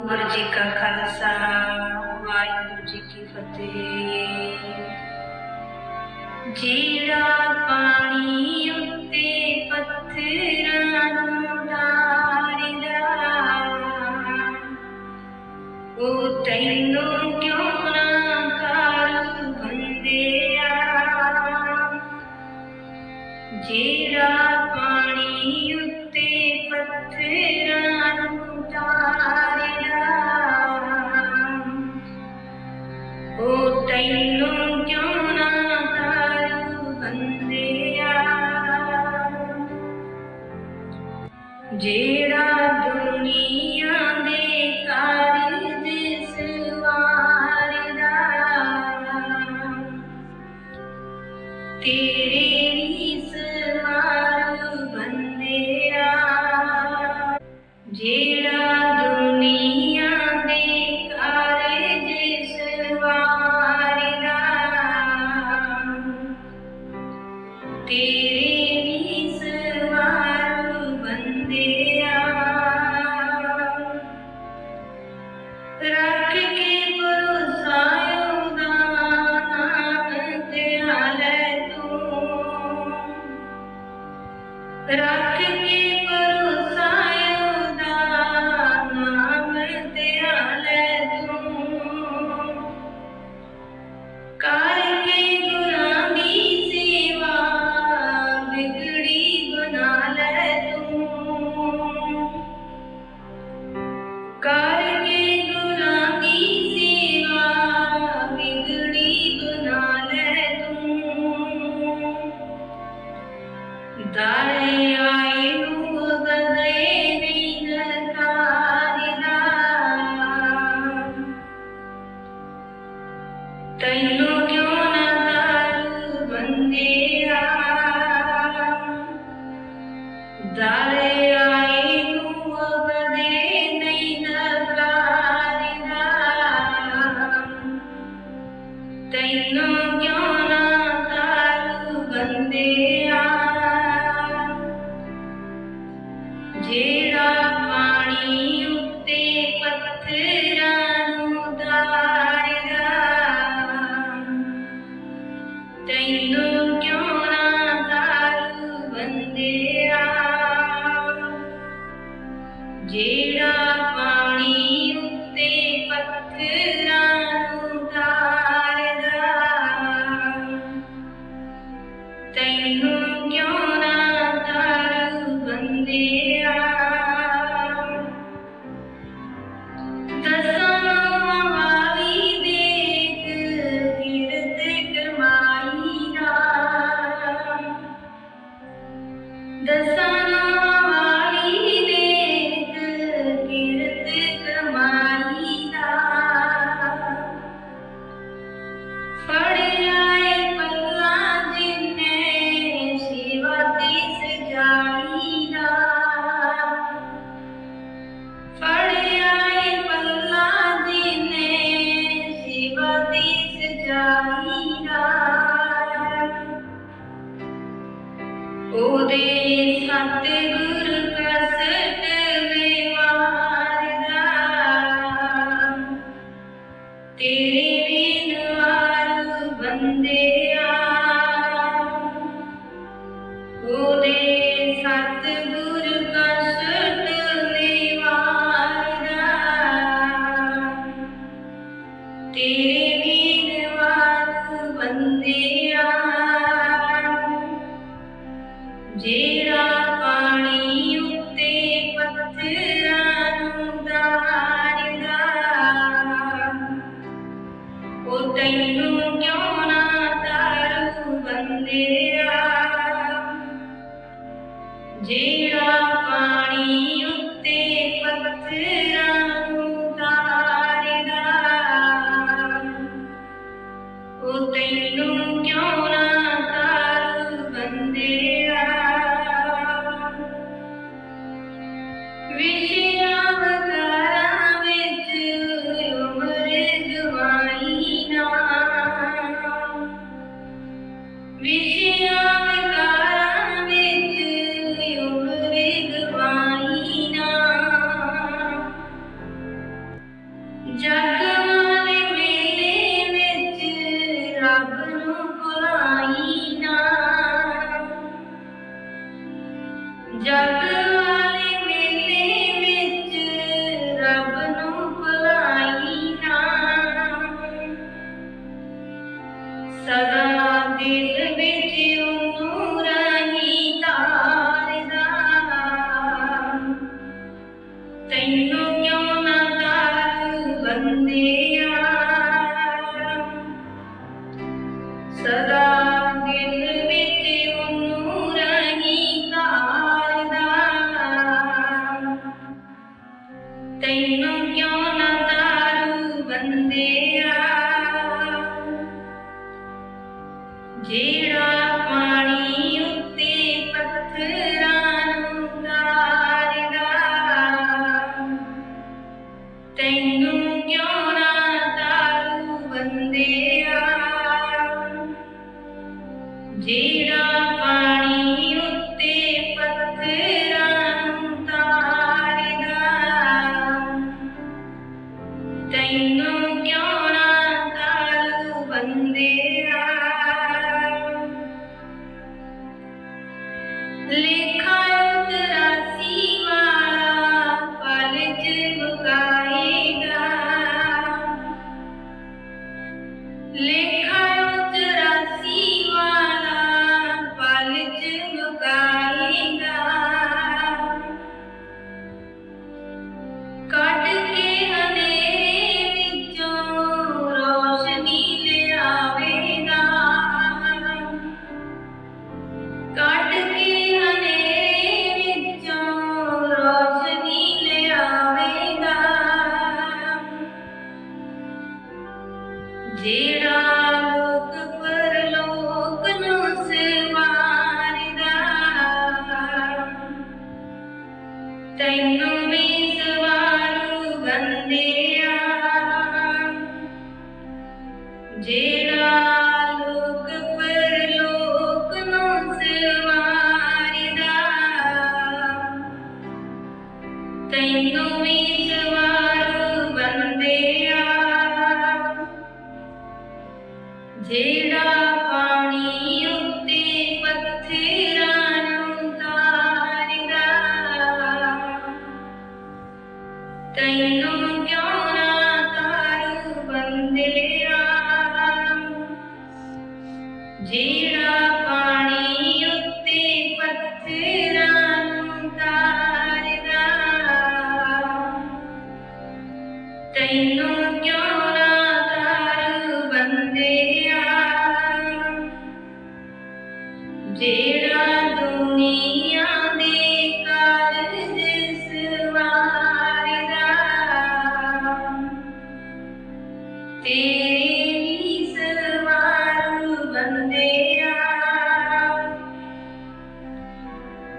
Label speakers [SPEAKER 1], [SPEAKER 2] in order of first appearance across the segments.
[SPEAKER 1] ਵਾਹਿਗੁਰੂ ਜੀ ਕਾ ਖਾਲਸਾ ਵਾਹਿਗੁਰੂ ਜੀ ਕੀ ਫਤਿਹ ਜੀੜਾ ਪਾਣੀ ਉੱਤੇ ਪੱਥਰਾਂ ਨੂੰ ਡਾਰਿਦਾ ਉਹ ਤੈਨੂੰ ਤੇਰੇ ਹੀ ਸਵਾਰ ਬੰਦਿਆ ਜੇ ਤੈਨੂੰ ਕਿਉਂ ਨਾ ਦਾਰੂ ਬੰਦਿਆ ਦਾਰੇ ਆਈ ਨੂੰ ਕਦੇ ਨਹੀਂ ਨਕਾਰਿਨਾ ਤੈਨੂੰ ਕਿਉਂ त न दारू बंदड़ पाणी उते पथरानू कारू बंद sun. ਤੇਰੇ ਵੀਰਵਾਨ ਬੰਦਿਆ ਜੇਰਾ ਪਾਣੀ ਉੱਤੇ ਪੱਥਰਾਂ ਨੂੰ ਦਾਰਦਾ ਉਹ ਤੈਨੂੰ ਕਿਉਂ ਨਾ ਤਾਰੂ ਬੰਦੇ? tình nước nhau mang ta vẫn đi there ವೆನ್ನು ಮೀಸುವಾರು ಬಂದಿರ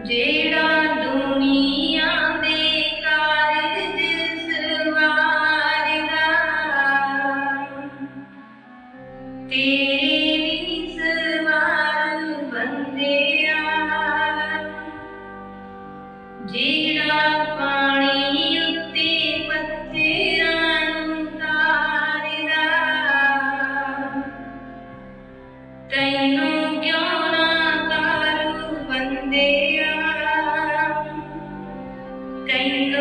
[SPEAKER 1] day